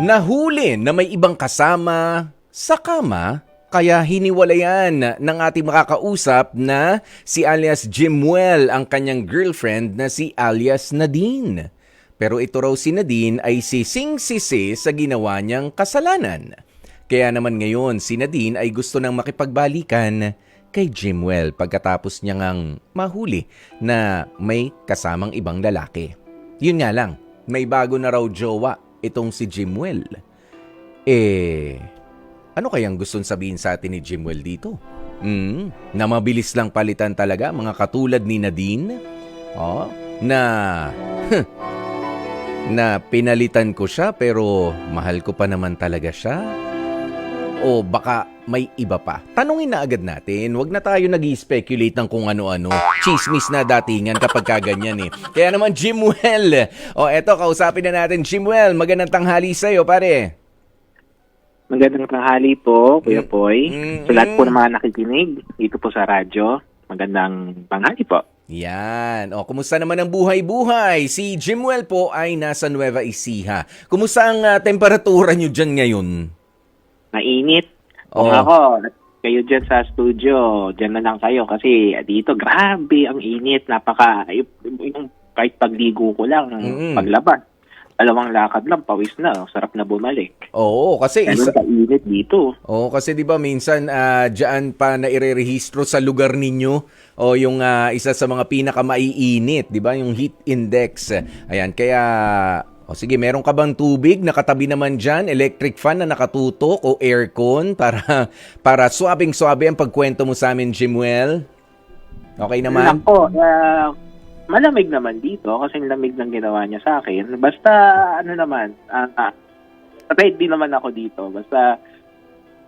Nahuli na may ibang kasama sa kama, kaya hiniwalayan ng ating makakausap na si alias Jimwell ang kanyang girlfriend na si alias Nadine. Pero ito raw si Nadine ay sising-sisi sa ginawa niyang kasalanan. Kaya naman ngayon si Nadine ay gusto nang makipagbalikan kay Jimwell pagkatapos niya ngang mahuli na may kasamang ibang lalaki. Yun nga lang, may bago na raw jowa itong si Jimwell. Eh, ano kayang gustong sabihin sa atin ni Jimwell dito? Hmm, na mabilis lang palitan talaga mga katulad ni Nadine? Oh, na na pinalitan ko siya pero mahal ko pa naman talaga siya? O baka may iba pa? Tanungin na agad natin. Huwag na tayo nag speculate ng kung ano-ano. Chismis na datingan kapag kaganyan eh. Kaya naman, Jimwell. O eto, kausapin na natin. Jimwell, magandang tanghali sa'yo, pare. Magandang tanghali po, Kuya Mm. Poy. Mm-mm. Sa lahat po ng mga nakikinig dito po sa radyo, magandang tanghali po. Yan. O, kumusta naman ang buhay-buhay? Si Jimwell po ay nasa Nueva Ecija. Kumusta ang ah, temperatura nyo dyan ngayon? Mainit. Kung Oo. ako, kayo dyan sa studio, dyan na lang kayo kasi dito, grabe ang init. Napaka, yung, yung kahit pagligo ko lang, Mm-mm. paglabas. Dalawang lakad lang, pawis na. Sarap na bumalik. Oo, kasi Ganun isa, ka init dito. Oo, kasi 'di ba minsan ah, diyan pa nairerehistro sa lugar ninyo o yung ah, isa sa mga pinakamaiinit, 'di ba, yung heat index. Ayan, kaya o sige, meron ka bang tubig nakatabi naman diyan, electric fan na nakatutok o aircon para para swabing-swabe ang pagkwento mo sa amin, Jimwell? Okay naman? Nako, ah, malamig naman dito kasi lamig ng ginawa niya sa akin. Basta, ano naman, ah, ah, ready naman ako dito. Basta,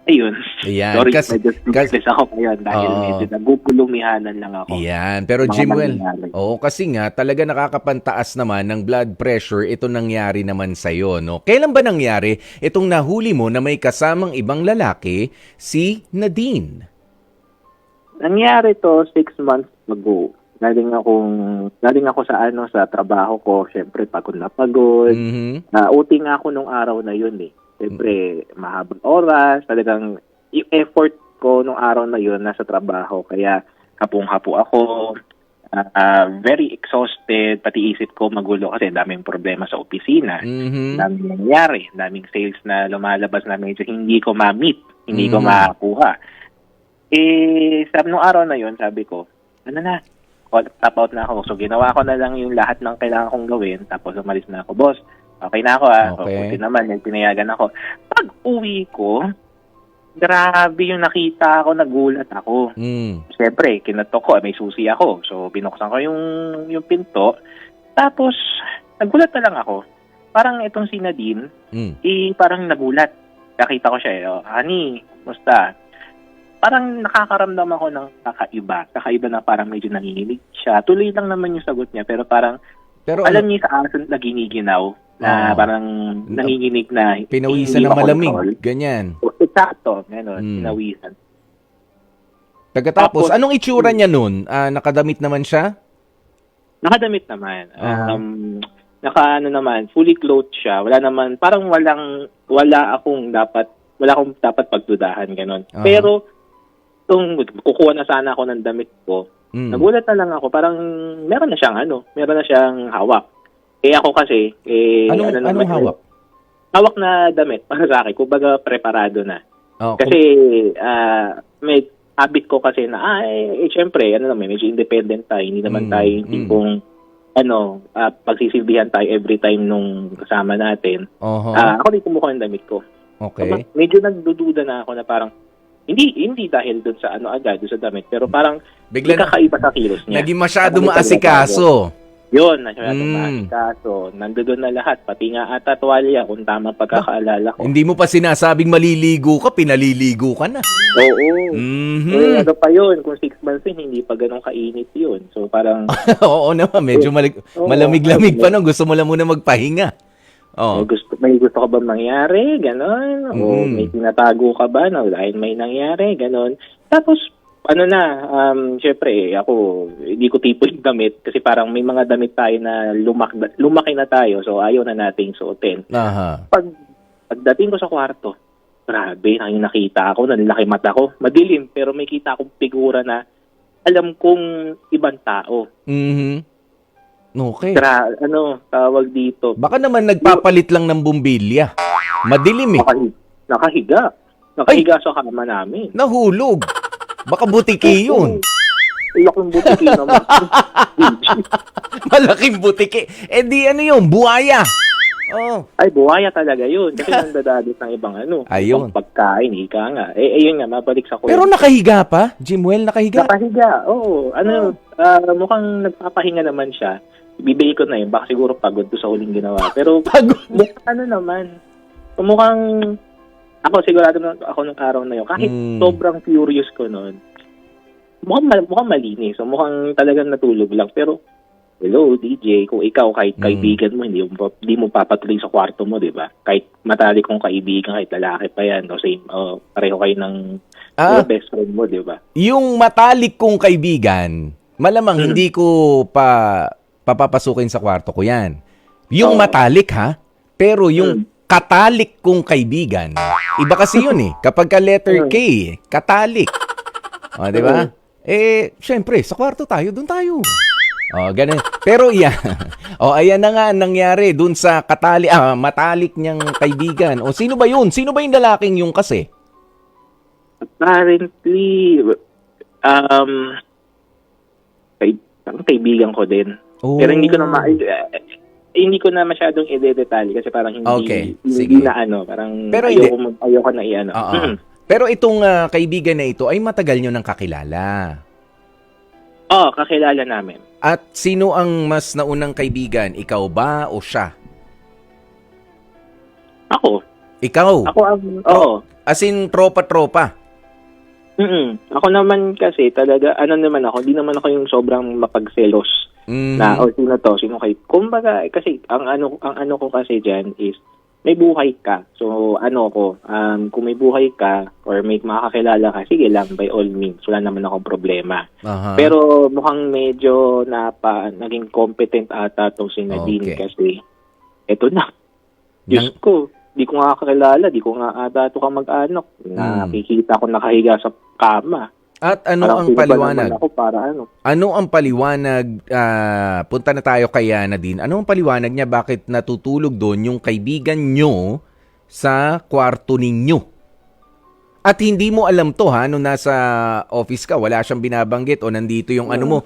ayun. Ayan, Sorry, kas- medyo speechless ako ngayon dahil Oo. medyo nagugulumihanan lang ako. Yan, pero Mga Jimwell, oo kasi nga talaga nakakapantaas naman ng blood pressure ito nangyari naman sa no. Kailan ba nangyari itong nahuli mo na may kasamang ibang lalaki si Nadine? Nangyari to six months ago. Galing akong, galing ako sa ano, sa trabaho ko. Siyempre, pagod na pagod. Mhm. na uti nga ako nung araw na yun eh. Siyempre, mahabang oras, talagang yung effort ko nung araw na yun nasa trabaho. Kaya hapong-hapo ako, ah, very exhausted, pati isip ko magulo kasi daming problema sa opisina. Mhm. Daming nangyari, daming sales na lumalabas na medyo hindi ko ma-meet, hindi ko Mhm. makakuha. Eh, sabi nung araw na yun, sabi ko, ano na, call- tap out na ako. So, ginawa ko na lang yung lahat ng kailangan kong gawin. Tapos, umalis na ako. Boss, okay na ako ah. Okay. buti naman, yung pinayagan ako. Pag uwi ko, grabe yung nakita ako, nagulat ako. Mm. Siyempre, kinatok ko, may susi ako. So, binuksan ko yung, yung pinto. Tapos, nagulat na lang ako. Parang itong si Nadine, Mm. eh, parang nagulat. Nakita ko siya, eh, oh, honey, musta? Parang nakakaramdam ako ng kakaiba. Kakaiba na parang medyo nanginginig siya. Tuloy lang naman yung sagot niya, pero parang, Pero alam ano, niya sa aso na giniginaw, na Oo. parang nanginginig na pinawisan na malamig, makontrol. ganyan. O, Eksakto, gano'n, Mm. pinawisan. Pagkatapos, Tapos- anong itsura niya nun? Ah, nakadamit naman siya? Nakadamit naman. Aha. Um, naka ano naman, fully clothed siya. Wala naman, parang walang, wala akong dapat, wala akong dapat pagdudahan, ganun. Aha. Pero, kung kukuha na sana ako ng damit ko, Mm. nagulat na lang ako, parang meron na siyang ano, meron na siyang hawak. Eh ako kasi, eh, Anong, ano anong naman, hawak? Hawak na damit para sa akin, kumbaga preparado na. Oh, Kasi, ah, may habit ko kasi na, ah, eh, eh syempre, ano naman, medyo independent tayo. Hindi naman Mm, tayo mm. yung tipong, ano, ah, pagsisilbihan tayo every time nung kasama natin. Oho. Ah, ako din kumukuha ng damit ko. okay. Aba, Medyo nagdududa na ako na parang, hindi hindi dahil doon sa ano agad, doon sa damit, pero parang Bigla na, kakaiba sa kilos niya. naging masyado may maasikaso. Yun, nasyadong Mm. mm. kaso. Nandoon na lahat, pati nga ata tuwalya, kung tama pagkakaalala ko. Hindi mo pa sinasabing maliligo ka, pinaliligo ka na. Oo. Mhm. Eh, ano pa yun, kung six months in, hindi pa ganun kainit yun. So parang, Oo naman, medyo malig- Oo, malamig-lamig pa oo. nung gusto mo lang muna magpahinga. Oh. may, gusto, may gusto ka ba mangyari? Ganon. O Mm. may tinatago ka ba na dahil may nangyari? Ganon. Tapos, ano na, um, syempre, eh, ako, hindi ko tipo yung damit kasi parang may mga damit tayo na lumak, lumaki na tayo so ayaw na nating suotin. Aha. Pag Pagdating ko sa kwarto, grabe, nang nakita ako, nanlaki mata ko. Madilim, pero may kita akong figura na alam kong ibang tao. Mhm. Okay. Tra, ano, tawag dito. Baka naman nagpapalit lang ng bumbilya. Madilim eh. Nakahi- nakahiga. Nakahiga sa kama namin. Nahulog. Baka butiki yun. Laking butiki naman. Malaking butiki. Eh di ano yun, buhaya. Oh. Ay, buhaya talaga yun. Kasi nandadadit ng ibang ano. Ayun. ibang Pagkain, ika nga. Eh, ayun nga, mabalik sa Pero kwento. nakahiga pa? Jimwell, nakahiga? Nakahiga, oo. Ano, ah, mukhang nagpapahinga naman siya. Ibibigay ko na yun. Baka siguro pagod to sa uling ginawa. Pero Pagod. mukhang ano naman. Mukhang, ako sigurado na ako nung araw na yun. Kahit Mm. sobrang furious ko noon, mukhang, mal- mukhang malinis. So, mukhang talagang natulog lang. Pero, hello, DJ, kung ikaw, kahit Mm. kaibigan mo, hindi mo, pa- hindi mo papatuloy sa kwarto mo, di ba? Kahit matalik kong kaibigan, kahit lalaki pa yan, o same, o pareho kayo ng Ah, best friend mo, di ba? yung matalik kong kaibigan, malamang Hmm. hindi ko pa papapasukin sa kwarto ko yan. Yung Oo. matalik ha, pero yung Hmm. Katalik kong kaibigan, iba kasi yun eh. Kapag ka letter Hmm. K, katalik. O, di ba? Hmm. Eh, syempre, sa kwarto tayo, doon tayo. O, ganun. Pero yan. o, ayan na nga ang nangyari dun sa katali, ah, matalik niyang kaibigan. O, sino ba yun? Sino ba yung lalaking yung kasi? Apparently, um, kay, kaibigan ko din. Oh. Pero hindi ko na ma- eh, hindi ko na masyadong i-detalye kasi parang hindi, Okay, hindi sige. na ano, parang Pero ayoko, mag- ayoko na i-ano. Oo. Mm. Pero itong ah, kaibigan na ito ay matagal nyo nang kakilala. Oh, kakilala namin. At sino ang mas naunang kaibigan? Ikaw ba o siya? Ako. Ikaw. Ako ang, oo. As in, tropa-tropa. Mm-mm. Ako naman kasi talaga, ano naman ako, hindi naman ako yung sobrang mapagselos Mm. na, o sino to, sino kay, kumbaga, kasi, ang ano, ang ano ko kasi dyan is, may buhay ka. So, ano ko, um, kung may buhay ka, or may makakilala ka, sige lang, by all means, wala naman akong problema. Aha. Pero mukhang medyo napa, naging competent ata tong si Nadine Okay. kasi, eto na, Diyos Nang- ko, di ko nga kakilala, di ko nga ata ito ka mag-anak. Hmm. Nakikita ko nakahiga sa kama. At ano Parang ang paliwanag? Ako para ano? Ano ang paliwanag? ah, punta na tayo kay Nadine. Ano ang paliwanag niya? Bakit natutulog doon yung kaibigan nyo sa kwarto ninyo? At hindi mo alam to ha, nung nasa office ka, wala siyang binabanggit o nandito yung ano mo.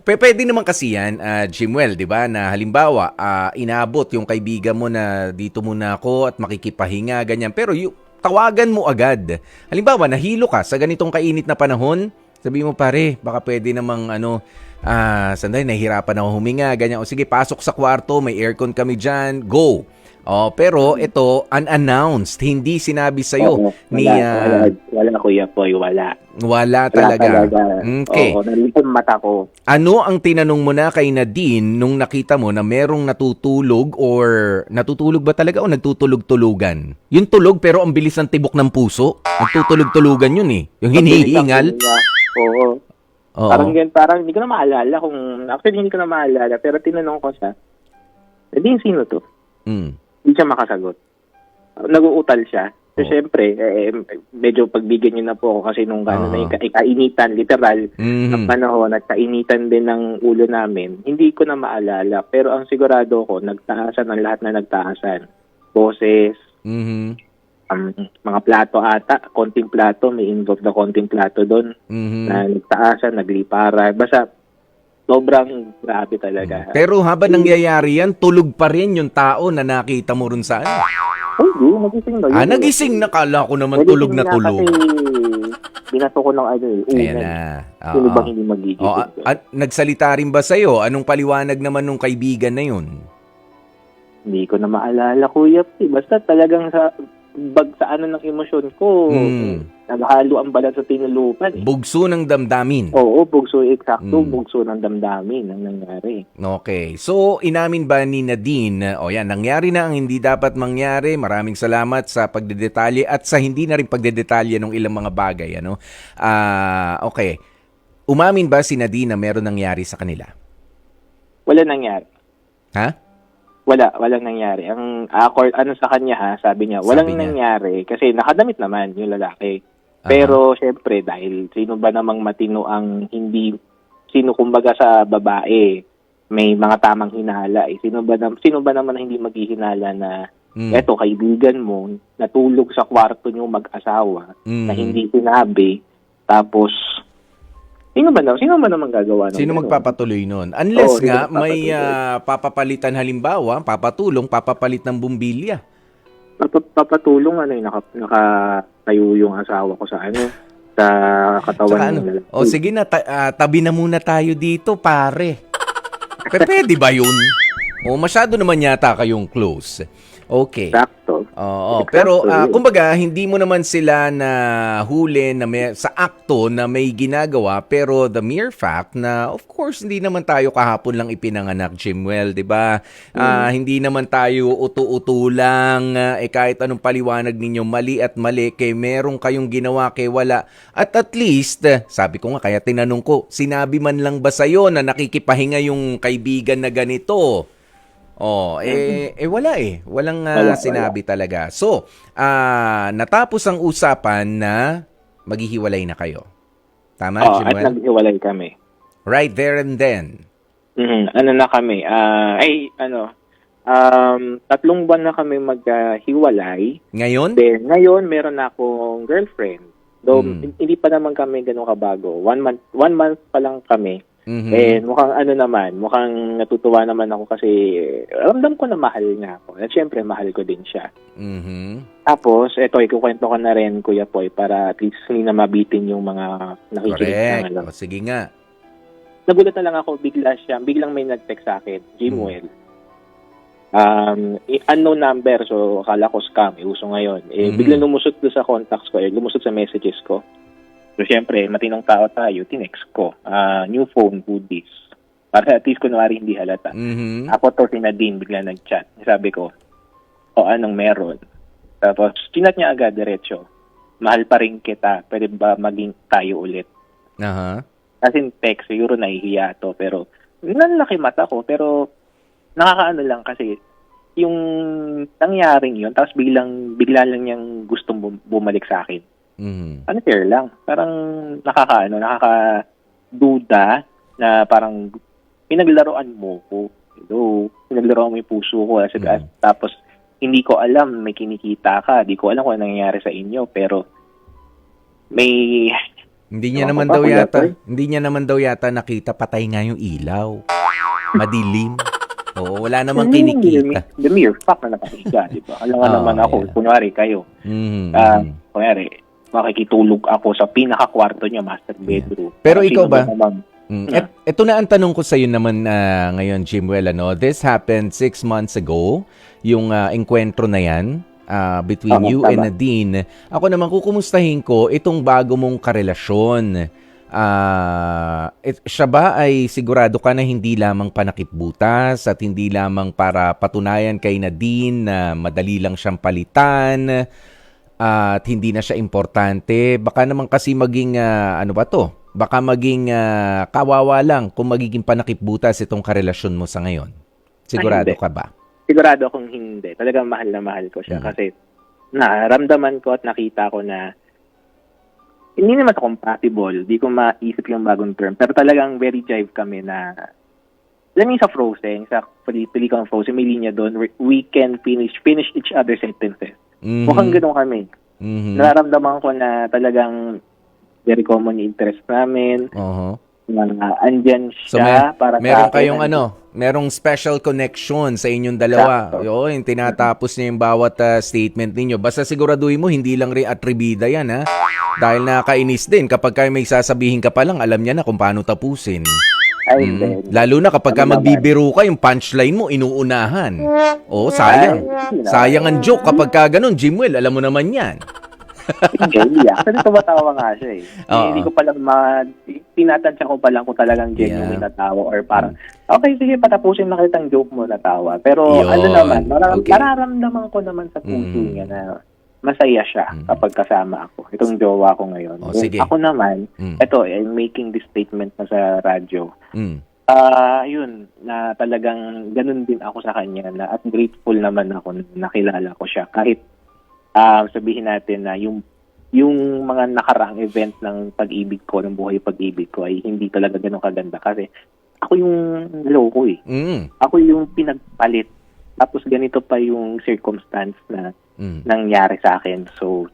P- pwede naman kasi yan, ah, Jimwell, di ba? Na halimbawa, ah, inabot yung kaibigan mo na dito muna ako at makikipahinga, ganyan. Pero yung tawagan mo agad. Halimbawa, nahilo ka sa ganitong kainit na panahon, sabi mo pare, baka pwede namang ano, ah, sandali, nahihirapan ako huminga, ganyan. O sige, pasok sa kwarto, may aircon kami dyan, go. Oh, pero ito unannounced, hindi sinabi sa Oo, ni wala, ah, wala, wala, Kuya Poy, wala. wala Wala talaga. talaga. Okay. Oo, nalipon mata ko. Ano ang tinanong mo na kay Nadine nung nakita mo na merong natutulog or natutulog ba talaga o nagtutulog-tulugan? Yung tulog pero ang bilis ng tibok ng puso. Nagtutulog-tulugan yun eh. Yung hinihingal. Oo. Oo. Parang gan parang hindi ko na maalala kung actually hindi ko na maalala pero tinanong ko siya. Nadine, sino to? Mm. Hindi siya makasagot. Nag-uutal siya. So, Oo. syempre, eh, medyo pagbigyan niyo na po ako kasi nung Oo. ano na yung ka- kainitan, literal, Mhm. ng panahon at kainitan din ng ulo namin, hindi ko na maalala. Pero ang sigurado ko, nagtaasan ang lahat na nagtaasan. Boses, Mhm. um, mga plato ata, konting plato, may involved na konting plato doon, Mhm. na nagtaasan, naglipara. Basta, sobrang grabe talaga. Pero habang nangyayari yan, tulog pa rin yung tao na nakita mo rin sa ano. Oh, di, nagising na. Ah, yun. nagising na. Kala ko naman Nagising tulog na tulog. Kasi binato ko ng ano eh, Ayan na. Oo. Sino bang hindi magigising? Oh, at nagsalita rin ba sa'yo? Anong paliwanag naman nung kaibigan na yun? Hindi ko na maalala, Kuya. P. Basta talagang sa bag sa ano ng emosyon ko, Mm. Naghalo ang balat sa tinulupan. Eh. Bugso ng damdamin. Oo, bugso, eksakto, Mm. bugso ng damdamin ang nangyari. Okay. So, inamin ba ni Nadine, o yan, nangyari na ang hindi dapat mangyari. Maraming salamat sa pagdedetalye at sa hindi na rin pagdedetalye ng ilang mga bagay. Ano? Ah, okay. Umamin ba si Nadine na meron nangyari sa kanila? Wala nangyari. Ha? Wala, walang nangyari. Ang accord, ano sa kanya ha, sabi niya, walang Sabi niya. nangyari kasi nakadamit naman yung lalaki. Pero syempre dahil sino ba namang matino ang hindi sino kumbaga sa babae may mga tamang hinala eh. Sino ba nam, sino ba naman hindi maghihinala na Mm. eto kaibigan mo natulog sa kwarto niyo mag-asawa Mhm. na hindi sinabi tapos sino ba na sino ba naman gagawa ng Sino magpapatuloy nun? Unless Oo, nga may ah, papapalitan halimbawa, papatulong, papapalit ng bumbilya. Pap- papatulong ano yung naka, nakatayo yung asawa ko sa ano sa katawan Saka ng ano, lalaki. o sige na, ta- ah, tabi na muna tayo dito, pare. Pero pwede ba yun? O masyado naman yata kayong close. Okay. Sakto. Oo, pero yun. kumbaga hindi mo naman sila na huli na may, sa akto na may ginagawa pero the mere fact na of course hindi naman tayo kahapon lang ipinanganak Jimwell, 'di ba? Ah, hindi naman tayo utu-utulang ah, eh kahit anong paliwanag ninyo mali at mali kay merong kayong ginawa kay wala. At at least sabi ko nga kaya tinanong ko, sinabi man lang ba sa na nakikipahinga yung kaibigan na ganito? Oh, eh, eh wala eh. Walang ah, Wala, wala. sinabi talaga. So, ah, natapos ang usapan na maghihiwalay na kayo. Tama, Oo, at Jimuel? naghiwalay kami. Right there and then. Mhm, Ano na kami? ah ay, ano, um, tatlong buwan na kami maghiwalay. Ngayon? Then, ngayon, meron na akong girlfriend. Though, Mm. hindi pa naman kami ganun kabago. One month, one month pa lang kami. Mhm. Eh, mukhang ano naman, mukhang natutuwa naman ako kasi ramdam ko na mahal niya ako. At syempre, mahal ko din siya. Mhm. Tapos, eto, ikukwento ko na rin, Kuya Poy, para at least hindi na mabitin yung mga nakikinig Correct. ano. O, sige nga. Nagulat na lang ako, bigla siya, biglang may nag-text sa akin, Jimuel. Um, i- unknown number, so akala ko scam, eh, uso ngayon. Eh, Mhm. biglang lumusot sa contacts ko, eh, lumusot sa messages ko. So, syempre, matinong tao tayo, tinext ko, ah, new phone, who this? Para at least kunwari hindi halata. Mhm. Ako to si Nadine, bigla nag-chat. Sabi ko, o anong meron? Tapos, chinat niya agad, diretso. Mahal pa rin kita, pwede ba maging tayo ulit? Aha. As in text, siguro nahihiya to, pero nanlaki mata ko, pero nakakaano lang kasi yung nangyaring yun, tapos biglang, bigla lang niyang gustong bum- bumalik sa akin. Mhm. Unfair lang. Parang nakakaano, nakakaduda na parang pinaglaruan mo ko. Hello, pinaglaruan mo yung puso ko. As, Mm. as- tapos, hindi ko alam, may kinikita ka. Hindi ko alam kung ano nangyayari sa inyo, pero may Hindi niya naman daw yata, Toy? hindi niya naman daw yata nakita patay nga yung ilaw. Madilim. Oo, wala namang kinikita. The mere fact na nakahiga, di ba? Alam nga Oo, naman ako, yeah. kunwari kayo, Mhm. ah, kunwari, makikitulog ako sa pinaka-kwarto niya, master bedroom. Pero Sino ikaw ba? namang- Mm. Yeah. Et, ito na ang tanong ko sa iyo naman ah, ngayon, Jimwell. Ano? This happened six months ago, yung ah, enkwentro na yan ah, between Tama, you tama. and Nadine. Ako naman, kukumustahin ko itong bago mong karelasyon. Ah, it- siya ba ay sigurado ka na hindi lamang panakipbutas at hindi lamang para patunayan kay Nadine na madali lang siyang palitan at hindi na siya importante? Baka naman kasi maging, ah, ano ba to? Baka maging ah, kawawa lang kung magiging panakipbutas itong karelasyon mo sa ngayon. Sigurado Ay, ka ba? sigurado akong hindi. Talagang mahal na mahal ko siya Mm. kasi naramdaman ko at nakita ko na hindi naman compatible. Di ko maisip yung bagong term. Pero talagang very jive kami na alam niyo sa Frozen, sa peli- pelikang Frozen, may linya doon we can finish finish each other's sentences. Mhm. Mukhang ganun kami. Mhm. Nararamdaman ko na talagang very common interest namin. Oho. Na andyan So, siya para Meron sa kayong ano, merong special connection sa inyong dalawa. Sakto. Oo, yung tinatapos niya yung bawat ah, statement ninyo. Basta siguraduhin mo, hindi lang rin atribida yan, ha? Dahil nakakainis din. Kapag kayo may sasabihin ka pa lang, alam niya na kung paano tapusin. Ay, Mm. hindi. Lalo na kapag ka Ano magbibiro ka, yung punchline mo, inuunahan. Oo, sayang. Ay, Sayang ang joke kapag ka ganun. Jimwell, alam mo naman yan. Hindi ah. Kasi tumatawa nga siya eh. Oo. Hindi ko palang ma... Tinatansya ko palang kung talagang genuine Yeah. na tawa or parang, okay, sige, patapusin na kitang joke mo na tawa. Pero Yun. ano naman, marar- Okay. mararamdaman ko naman sa puso Mm. niya na masaya siya Mm. kapag kasama ako. Itong jowa ko ngayon. Oh, sige. Ako naman, Mm. eto, I'm making this statement na sa radyo. Mm. Ah, yun, na talagang ganun din ako sa kanya na at grateful naman ako na nakilala ko siya kahit ah, sabihin natin na yung yung mga nakaraang event ng pag-ibig ko, ng buhay pag-ibig ko ay hindi talaga ganun kaganda kasi ako yung loko eh. Mm. Ako yung pinagpalit. Tapos ganito pa yung circumstance na Mm. nangyari sa akin. So,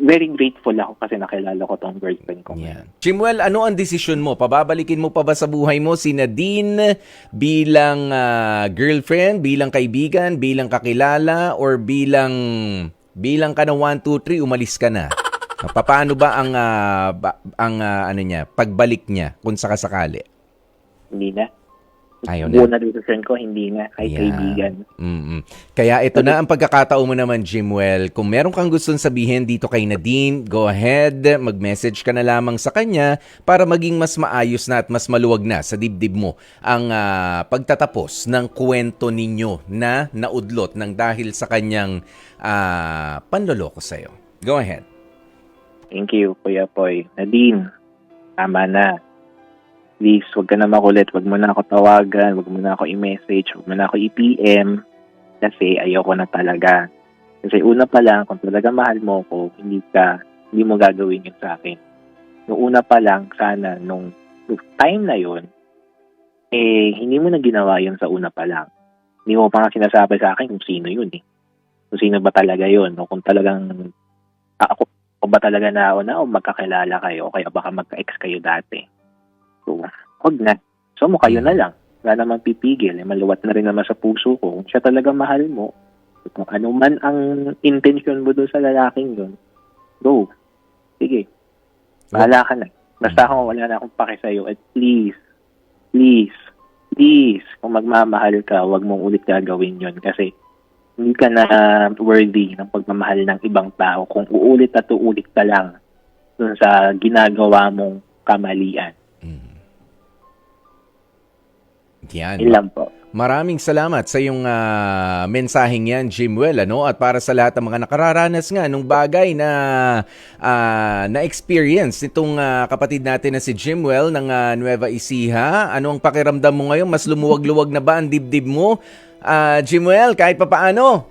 very grateful ako kasi nakilala ko tong girlfriend ko. Yan. Jimwell, ano ang desisyon mo? Pababalikin mo pa ba sa buhay mo si Nadine bilang ah, girlfriend, bilang kaibigan, bilang kakilala, or bilang bilang ka na 1, 2, 3, umalis ka na? Pa- Paano ba ang ah, ba- ang ah, ano niya, pagbalik niya kung sakasakali? Hindi na. Ayaw Buo na. na decision ko, hindi na. Kahit Yeah. kaibigan. Mm-mm. Kaya ito na ang pagkakataon mo naman, Jimwell. Kung meron kang gustong sabihin dito kay Nadine, go ahead, mag-message ka na lamang sa kanya para maging mas maayos na at mas maluwag na sa dibdib mo ang ah, pagtatapos ng kwento ninyo na naudlot ng dahil sa kanyang ah, panloloko sa'yo. Go ahead. Thank you, Kuya Poy. Nadine, tama na. Please, wag ka na makulit. Wag mo na ako tawagan. Wag mo na ako i-message. Wag mo na ako i-PM. Kasi ayoko na talaga. Kasi una pa lang, kung talaga mahal mo ako, hindi ka, hindi mo gagawin yun sa akin. Noong una pa lang, sana, nung, nung time na yun, eh, hindi mo na ginawa yun sa una pa lang. Hindi mo pa nga sinasabi sa akin kung sino yun eh. Kung sino ba talaga yun. O kung talagang, ako, o ba talaga na o na o magkakilala kayo o kaya baka magka-ex kayo dati. So, wag na. So, mo kayo na lang. Wala namang pipigil. Eh, maluwat na rin naman sa puso ko. Kung siya talaga mahal mo, kung ano man ang intention mo doon sa lalaking yun, go. Sige. Bahala ka na. Basta ako wala na akong pake sa'yo. At please, please, please, kung magmamahal ka, wag mong ulit gagawin yun. Kasi hindi ka na worthy ng pagmamahal ng ibang tao kung uulit at uulit ka lang dun sa ginagawa mong kamalian. Yan. Lang po. Maraming salamat sa iyong ah, mensaheng yan, Jimwell. Ano? At para sa lahat ng mga nakararanas nga nung bagay na ah, na-experience nitong ah, kapatid natin na si Jimwell ng ah, Nueva Ecija. Ano ang pakiramdam mo ngayon? Mas lumuwag-luwag na ba ang dibdib mo? Ah, Jimwell, kahit papaano?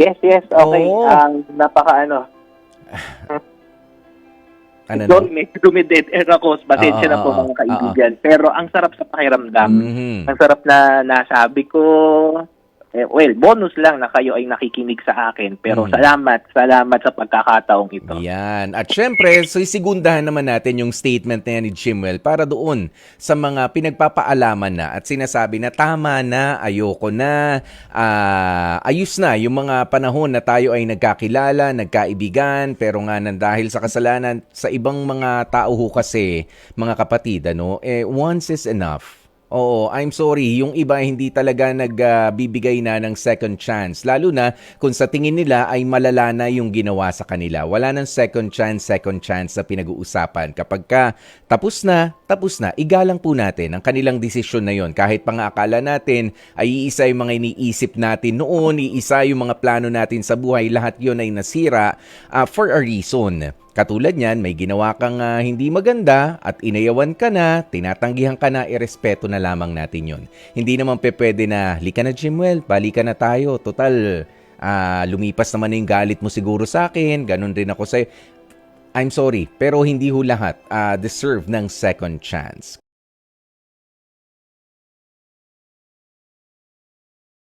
Yes, yes, okay. Ang napaka ano, Ano na? sorry, medyo dumidead air ako. Pasensya Ah, na po ah, mga ah, kaibigan. Pero ang sarap sa pakiramdam. Mhm. Ang sarap na nasabi ko, eh, well, bonus lang na kayo ay nakikinig sa akin. Pero Mm. salamat, salamat sa pagkakataong ito. Yan. At syempre, sisigundahan naman natin yung statement na yan ni Jimwell para doon sa mga pinagpapaalaman na at sinasabi na tama na, ayoko na, ah, ayos na yung mga panahon na tayo ay nagkakilala, nagkaibigan, pero nga nang dahil sa kasalanan sa ibang mga tao ho kasi, mga kapatid, ano, eh, once is enough. Oo, I'm sorry, yung iba hindi talaga nagbibigay na ng second chance. Lalo na kung sa tingin nila ay malala na yung ginawa sa kanila. Wala nang second chance, second chance sa pinag-uusapan. Kapag ka tapos na, tapos na, igalang po natin ang kanilang desisyon na yon. Kahit pa nga akala natin ay iisa yung mga iniisip natin noon, iisa yung mga plano natin sa buhay, lahat yon ay nasira ah, for a reason. Katulad niyan, may ginawa kang ah, hindi maganda at inayawan ka na, tinatanggihan ka na, irespeto na lamang natin yon. Hindi naman pe pwede na, lika na Jimwell, balikan na tayo. Total, ah, lumipas naman na yung galit mo siguro sa akin, ganun rin ako sa'yo. I'm sorry, pero hindi ho lahat ah, deserve ng second chance.